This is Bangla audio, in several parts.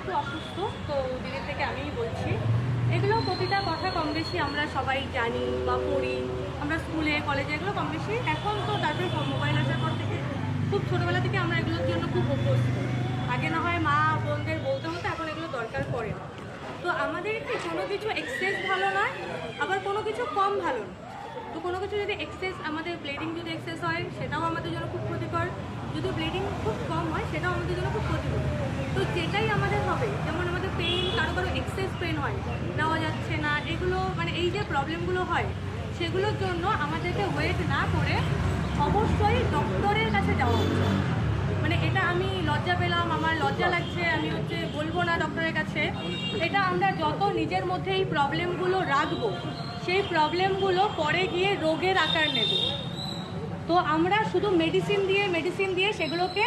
একটু অসুস্থ, তো দিনের থেকে আমিই বলছি। এগুলো প্রতিটা কথা কম বেশি আমরা সবাই জানি বা পড়ি। আমরা স্কুলে কলেজে এগুলো কম বেশি। এখন তো তারপরে মোবাইল আসার পর থেকে খুব ছোটোবেলা থেকে আমরা এগুলোর জন্য খুব অভ্যস্ত আগে না হয় মা, বোনদের বলতে হতো, এখন এগুলো দরকার পড়ে না। তো আমাদের কি কোনো কিছু এক্সেস ভালো নয়, আবার কোনো কিছু কম ভালো নয়। তো কোনো কিছু যদি এক্সেস আমাদের ব্লিডিং যদি এক্সেস হয়, সেটাও আমাদের জন্য খুব ক্ষতিকর। যদি ব্লিডিং খুব কম হয়, সেটাও আমাদের জন্য খুব ক্ষতিকর। তো যেটাই আমাদের হবে, যেমন আমাদের পেইন কারও কারও এক্সেস পেন হয় নেওয়া যাচ্ছে না, এগুলো মানে এই যে প্রবলেমগুলো হয়, সেগুলোর জন্য আমাদেরকে ওয়েট না করে অবশ্যই ডক্টরের কাছে যাওয়া না ডক্টরের কাছে, এটা আমরা যত নিজের মধ্যে এই প্রবলেমগুলো রাখব, সেই প্রবলেমগুলো পরে গিয়ে রোগের আকার নেবে। তো আমরা শুধু মেডিসিন দিয়ে মেডিসিন দিয়ে সেগুলোকে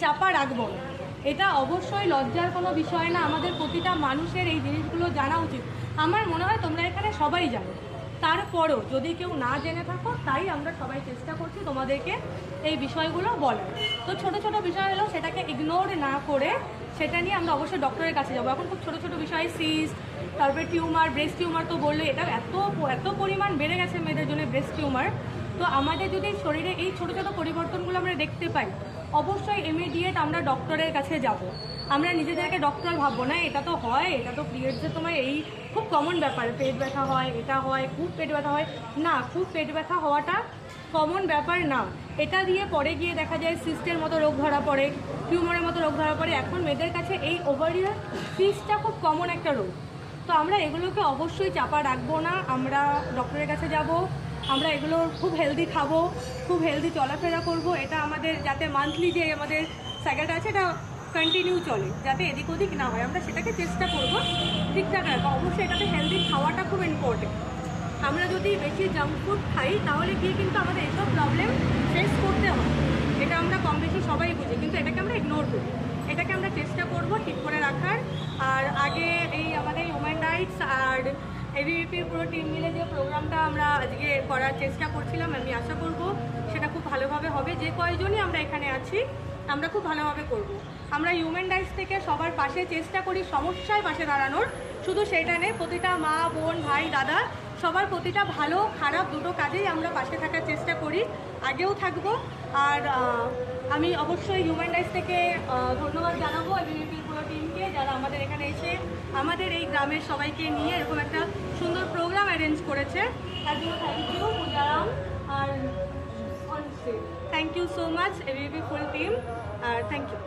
চাপা রাখব এটা অবশ্যই লজ্জার কোনো বিষয় না, আমাদের প্রতিটা মানুষের এই জিনিসগুলো জানা উচিত। আমার মনে হয় তোমরা এখানে সবাই জানো। তারপরও যদি কেউ না জেনে থাকো, তাই আমরা সবাই চেষ্টা করছি তোমাদেরকে এই বিষয়গুলো বলার। তো ছোট ছোট বিষয় হলেও সেটাকে ইগনোর না করে সেটা নিয়ে আমরা অবশ্যই ডক্টরের কাছে যাব। এখন খুব ছোট ছোট বিষয় সিস তারপরে টিউমার ব্রেস্ট টিউমার তো বললে এটা এত এত পরিমাণ বেড়ে গেছে মেয়েদের জন্য ব্রেস্ট টিউমার তো আমাদের যদি শরীরে এই ছোট ছোট পরিবর্তনগুলো আমরা দেখতে পাই, অবশ্যই ইমিডিয়েট আমরা ডক্টরের কাছে যাব। আমরা নিজেদেরকে ডক্টর ভাববো না, এটা তো হয়, এটা তো পিরিয়ডসের তোমার এই খুব কমন ব্যাপার, পেট ব্যথা হয়, এটা হয়, খুব পেট ব্যথা হয়। না, খুব পেট ব্যথা হওয়াটা কমন ব্যাপার না। এটা দিয়ে পরে গিয়ে দেখা যায় সিস্টের মতো রোগ ধরা পড়ে টিউমারের মতো রোগ ধরা পড়ে। এখন মেয়েদের কাছে এই ওভারিয়ার সিস্টটা খুব কমন একটা রোগ। তো আমরা এগুলোকে অবশ্যই চাপা রাখব না, আমরা ডক্টরের কাছে যাব, আমরা এগুলো খুব হেলদি খাব, খুব হেলদি চলাফেরা করব। এটা আমাদের যাতে মান্থলি যে আমাদের সাইকেলটা আছে, এটা কন্টিনিউ চলে, যাতে এদিক ওদিক না হয়। আমরা সেটাকে চেষ্টা করব ঠিকঠাক রাখব অবশ্যই এটাতে হেলদি খাওয়াটা খুব ইম্পর্টেন্ট আমরা যদি বেশি জাঙ্ক ফুড খাই, তাহলে গিয়ে কিন্তু আমাদের এসব প্রবলেম ফেস করতে হয়। এটা আমরা কম বেশি সবাই বুঝি, কিন্তু এটাকে আমরা ইগনোর করি। এটাকে আমরা চেষ্টা করব ঠিক করে রাখার। আর আগে এই আমাদের হিউম্যান রাইটস আর এবিপির পুরো টিম মিলে যে প্রোগ্রামটা আমরা আজকে করার চেষ্টা করছিলাম, আমি আশা করব সেটা খুব ভালোভাবে হবে। যে কয়জনই আমরা এখানে আছি আমরা খুব ভালোভাবে করব। আমরা হিউম্যান রাইটস থেকে সবার পাশে চেষ্টা করি সমস্যায় পাশে দাঁড়ানোর। শুধু সেটা নেই প্রতিটা মা, বোন, ভাই, দাদা, সবার প্রতিটা ভালো, খারাপ দুটো কাজেই আমরা পাশে থাকার চেষ্টা করি, আগেও থাকব। আর আমি অবশ্যই হিউম্যান রাইটস থেকে ধন্যবাদ জানাব এবিপির পুরো টিমকে যারা আমাদের এখানে এসে আমাদের এই গ্রামের সবাইকে নিয়ে এরকম একটা সুন্দর প্রোগ্রাম অ্যারেঞ্জ করেছে। তার জন্য থ্যাংক ইউ পূজারাম। আর thank you so much ABP full team R thank you